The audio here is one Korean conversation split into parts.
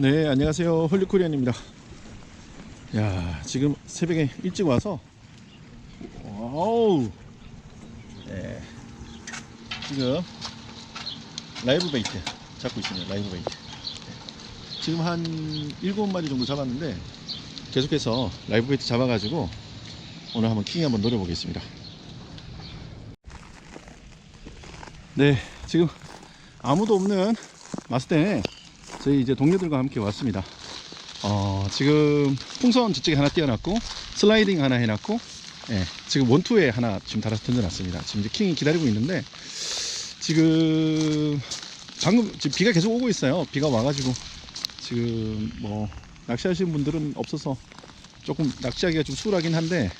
네, 안녕하세요. 홀리코리안입니다. 야, 지금 새벽에 일찍 와서, 와우, 네, 지금 라이브 베이트 잡고 있습니다. 라이브 베이트. 네. 지금 한 7마리 정도 잡았는데, 계속해서 라이브 베이트 잡아 가지고, 오늘 한번 킹 한번 노려보겠습니다. 네, 지금 아무도 없는 마스대에 저희 이제 동료들과 함께 왔습니다. 어, 지금 풍선 저쪽에 하나 띄워놨고 슬라이딩 하나 해놨고 예, 지금 원투에 하나 지금 달아서 던져놨습니다. 지금 이제 킹이 기다리고 있는데 지금 방금 지금 비가 계속 오고 있어요. 비가 와가지고 지금 뭐 낚시하시는 분들은 없어서 조금 낚시하기가 좀 수월하긴 한데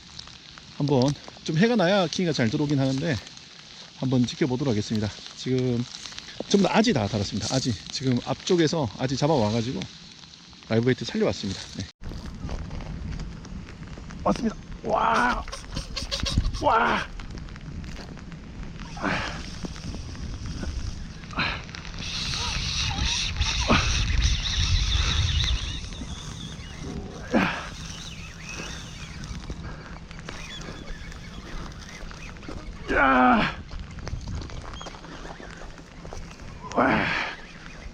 한번 좀 해가 나야 킹이가 잘 들어오긴 하는데 한번 지켜보도록 하겠습니다. 지금 전부 다 아지 다 달았습니다. 아지 지금 앞쪽에서 아지 잡아와가지고 라이브 베이트 살려왔습니다. 네. 왔습니다. 와, 와. 야, 와,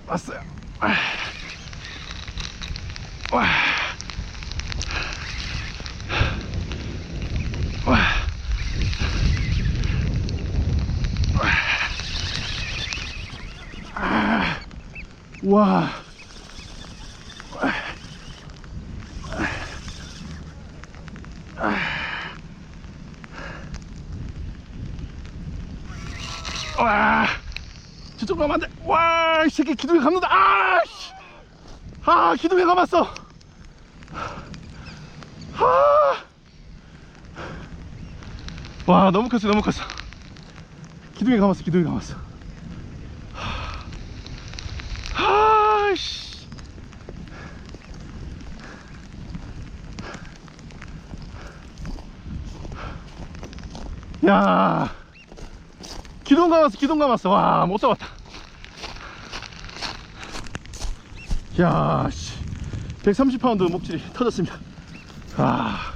왔어요. 와, 와, 와, 아, 와, 와. 저쪽 가면 안 돼. 와, 이 새끼 기둥에 감는다. 아, 씨. 아, 기둥에 감았어. 아. 와, 너무 컸어, 너무 컸어. 기둥에 감았어, 기둥에 감았어. 아, 씨. 야. 기둥 감았어 기둥 감았어. 와 못 잡았다. 야씨. 130파운드 목줄이 터졌습니다. 아